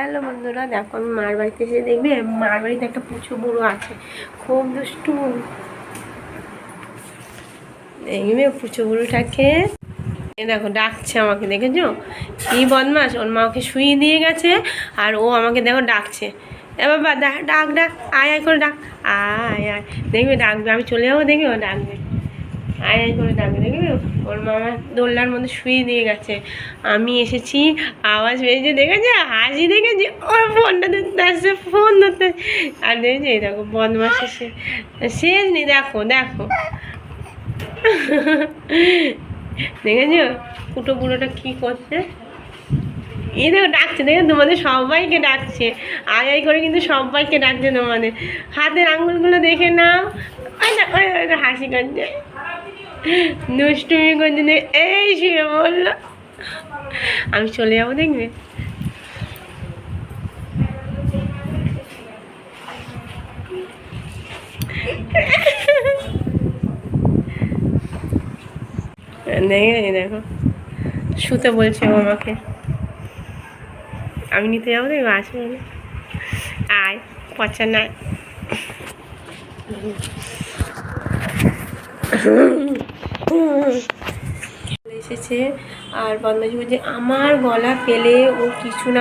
Hello বন্ধুরা, দেখো আমি মার বাড়িতে এসে দেখবে মার বাড়িতে একটা পুচু বুড়ো আছে। খুব দুষ্টু। দেখবে পুচু বুড়োটাকে। এ দেখো, ডাকছে আমাকে, দেখেছ? কি বদমাস ওর মা ওকে শুয়ে দিয়ে গেছে আর ও আমাকে দেখো ডাকছে। এ বাবা ডাক ডাক, আয় আয় করে ডাক। আয় আয়। দেখবে ডাকবে, আমি চলে যাব, দেখবে ও ডাকবে। আয় আয় করে ডাকবে দেখবে ওর মামা দোল্লার মধ্যে শুয়ে দিয়ে গেছে। আমি এসেছি, আওয়াজ পেয়েছে দেখেছে হাসি দেখেছি, ওর ফোনটা ধরতে আসছে ফোন ধরতে আর দেখেছি, এই দেখো বদমাস এসে শেষ নি দেখো দেখো। দেখেছ? কুটো বুড়োটা কী করছে? এই দেখো, ডাকছে দেখো তোমাদের সবাইকে ডাকছে। আয় আয় করে কিন্তু সবাইকে ডাকছে তোমাদের। হাতের আঙুলগুলো দেখে নাও। হাসি করছে দুষ্টুমি করছে নে- এই শুয়ে বলল, আমি চলে যাব দেখবে। দেখে দেখো। শুতে বলছে ও আমাকে। আমি নিতে যাব দেখব, আসবে। আয়, পচা না। এসেছে। আর বদমাজি বলছে আমার গলা ফেলে ও কিছু না